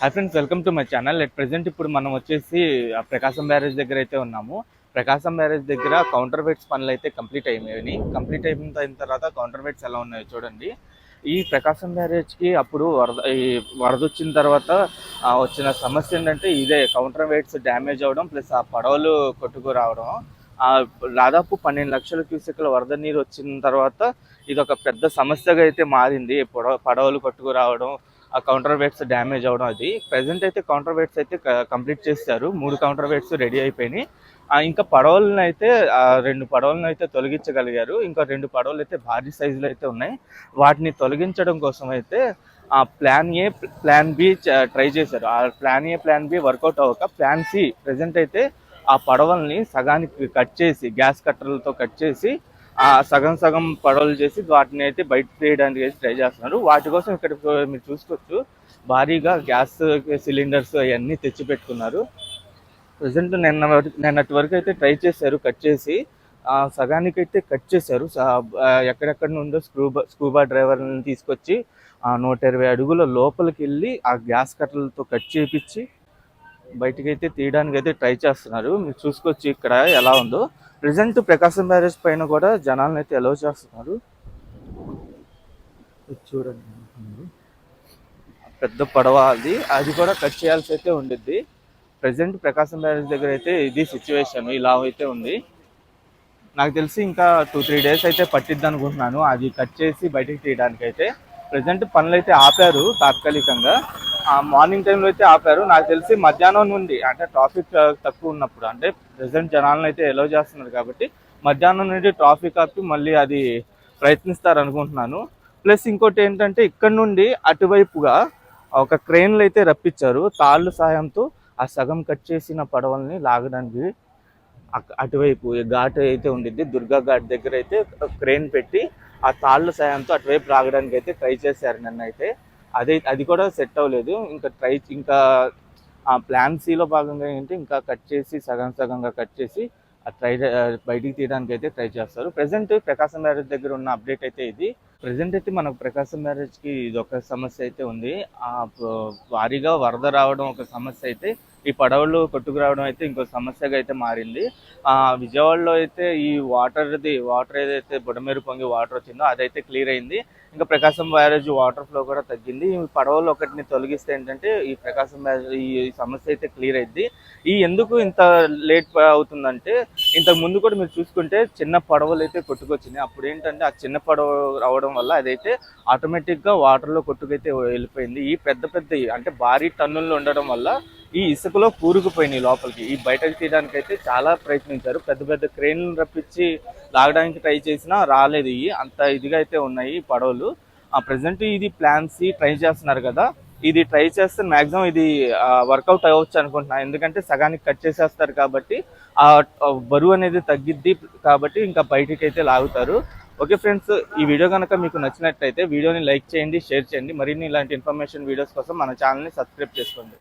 Hi friends welcome to my channel. At present ఇప్పుడు మనం వచ్చేసి ఆ ప్రకాశం బ్యారేజ్ దగ్గర అయితే ఉన్నాము. ప్రకాశం బ్యారేజ్ దగ్గర కౌంటర్ వెయిట్స్ పనులు అయితే కంప్లీట్ అయినాయి. కంప్లీట్ అయిన తర్వాత కౌంటర్ వెయిట్స్ ఎలా ఉన్నాయో చూడండి. ఈ ప్రకాశం బ్యారేజ్కి అప్పుడు వరద ఈ వరద వచ్చిన తర్వాత వచ్చిన సమస్య ఏంటంటే ఇదే కౌంటర్ వెయిట్స్ డ్యామేజ్ అవ్వడం ప్లస్ ఆ పడవలు కొట్టుకు రావడం. దాదాపు పన్నెండు లక్షల క్యూసెక్ల వరద నీరు వచ్చిన తర్వాత ఇది ఒక పెద్ద సమస్యగా అయితే మారింది. పడవ పడవలు కొట్టుకు రావడం ఆ కౌంటర్ వెయిట్స్ డ్యామేజ్ అవడం అది. ప్రజెంట్ అయితే కౌంటర్ వెయిట్స్ అయితే కంప్లీట్ చేశారు మూడు కౌంటర్ వెయిట్స్ రెడీ అయిపోయినాయి. ఇంకా పడవలను అయితే రెండు పడవలను అయితే తొలగించగలిగారు. ఇంకా రెండు పడవలు అయితే భారీ సైజులో అయితే ఉన్నాయి. వాటిని తొలగించడం కోసం అయితే ఆ plan A plan B try చేశారు. ఆ plan A plan B work out అవ్వక ప్లాన్ సి ప్రజెంట్ అయితే ఆ పడవల్ని సగానికి కట్ చేసి గ్యాస్ కట్టర్లతో కట్ చేసి సగం సగం పడవలు చేసి వాటిని అయితే బయట తీయడానికి అయితే ట్రై చేస్తున్నారు. వాటి కోసం ఇక్కడ మీరు చూసుకోవచ్చు. భారీగా గ్యాస్ సిలిండర్స్ అవన్నీ తెచ్చి పెట్టుకున్నారు. ప్రజెంట్ నిన్న వరకు- నిన్నటి వరకు అయితే ట్రై చేశారు కట్ చేసి. సగానికి అయితే కట్ చేశారు. ఎక్కడెక్కడ నుండో స్క్రూబా స్కూబా డ్రైవర్ని తీసుకొచ్చి ఆ నూట ఇరవై అడుగుల లోపలికి వెళ్ళి ఆ గ్యాస్ కట్టలతో కట్ చేపించి బయటికి అయితే తీయడానికి అయితే ట్రై చేస్తున్నారు. మీరు చూసుకోవచ్చు ఇక్కడ ఎలా ఉందో. ప్రజెంట్ ప్రకాశం బ్యారేజ్ పైన కూడా జనాలను అయితే అలో చేస్తున్నారు చూడండి. పెద్ద పడవ అది. అది కూడా కట్ చేయాల్సి అయితే ఉండిద్ది. ప్రజెంట్ ప్రకాశం బ్యారేజ్ దగ్గర అయితే ఇది సిచ్యువేషన్ ఇలా అయితే ఉంది. నాకు తెలిసి ఇంకా టూ త్రీ డేస్ అయితే పట్టిద్ది అనుకుంటున్నాను. అది కట్ చేసి బయటికి తీయడానికి అయితే ప్రజెంట్ పనులు అయితే ఆపారు తాత్కాలికంగా. మార్నింగ్ టైంలో అయితే ఆపారు. నాకు తెలిసి మధ్యాహ్నం నుండి అంటే ట్రాఫిక్ తక్కువ ఉన్నప్పుడు అంటే ప్రజెంట్ జనాలను అయితే ఎలో చేస్తున్నారు కాబట్టి మధ్యాహ్నం నుండి ట్రాఫిక్ ఆపి మళ్ళీ అది ప్రయత్నిస్తారు అనుకుంటున్నాను. ప్లస్ ఇంకోటి ఏంటంటే ఇక్కడ నుండి అటువైపుగా ఒక క్రెయిన్లు అయితే రప్పించారు. తాళ్ళు సాయంతో ఆ సగం కట్ చేసిన పడవల్ని లాగడానికి అటువైపు ఘాట్ అయితే ఉండిద్ది. దుర్గా ఘాట్ దగ్గర అయితే క్రెయిన్ పెట్టి ఆ తాళ్ళ సాయంతో అటువైపు రాగడానికి అయితే ట్రై చేశారు నన్ను అయితే అదే అది కూడా సెట్ అవ్వలేదు. ఇంకా ట్రై ఇంకా ఆ ప్లాన్ సిలో భాగంగా ఏంటి ఇంకా కట్ చేసి సగం సగంగా కట్ చేసి ఆ ట్రై బయటికి తీయడానికి అయితే ట్రై చేస్తారు. ప్రజెంట్ ప్రకాశం బ్యారేజ్ దగ్గర ఉన్న అప్డేట్ అయితే ఇది. ప్రజెంట్ అయితే మనకు ప్రకాశం బ్యారేజ్కి ఇది ఒక సమస్య అయితే ఉంది. ఆ భారీగా వరద రావడం ఒక సమస్య అయితే ఈ పడవలు కొట్టుకురావడం అయితే ఇంకో సమస్యగా అయితే మారింది. విజయవాడలో అయితే ఈ వాటర్ది వాటర్ ఏదైతే బుడమేరు పొంగి వాటర్ వచ్చిందో అదైతే క్లియర్ అయింది. ఇంకా ప్రకాశం బ్యారేజ్ వాటర్ ఫ్లో కూడా తగ్గింది. ఈ పడవలు ఒకటిని తొలగిస్తే ఏంటంటే ఈ ప్రకాశం బ్యారేజ్ ఈ సమస్య అయితే క్లియర్ అయింది. ఈ ఎందుకు ఇంత లేట్ అవుతుందంటే ఇంతకు ముందు కూడా మీరు చూసుకుంటే చిన్న పడవలు అయితే కొట్టుకొచ్చినాయి. అప్పుడు ఏంటంటే ఆ చిన్న పడవ రావడం వల్ల అదైతే ఆటోమేటిక్గా వాటర్లో కొట్టుకైతే వెళ్ళిపోయింది. ఈ పెద్ద పెద్ద అంటే భారీ టన్నుల్లో ఉండడం వల్ల ఈ ఇసుకలో కూరుకుపోయినాయి లోపలికి. ఈ బయటకు తీయడానికి అయితే చాలా ప్రయత్నించారు. పెద్ద పెద్ద క్రేన్లు రప్పించి లాగడానికి ట్రై చేసినా రాలేదు ఇవి. అంత ఇదిగా అయితే ఉన్నాయి పడవలు. ఆ ప్రజెంట్ ఇది ప్లాన్స్ ట్రై చేస్తున్నారు కదా. ఇది ట్రై చేస్తే మాక్సిమం ఇది వర్కౌట్ అవ్వచ్చు అనుకుంటున్నాను ఎందుకంటే సగానికి కట్ చేసేస్తారు కాబట్టి ఆ ఆ బరువు అనేది తగ్గిద్ది కాబట్టి ఇంకా బయటికి అయితే లాగుతారు. ఓకే ఫ్రెండ్స్ ఈ వీడియో కనుక మీకు నచ్చినట్లయితే వీడియోని లైక్ చేయండి షేర్ చేయండి. మరిన్ని ఇలాంటి ఇన్ఫర్మేషన్ వీడియోస్ కోసం మన ఛానల్ని సబ్స్క్రైబ్ చేసుకోండి.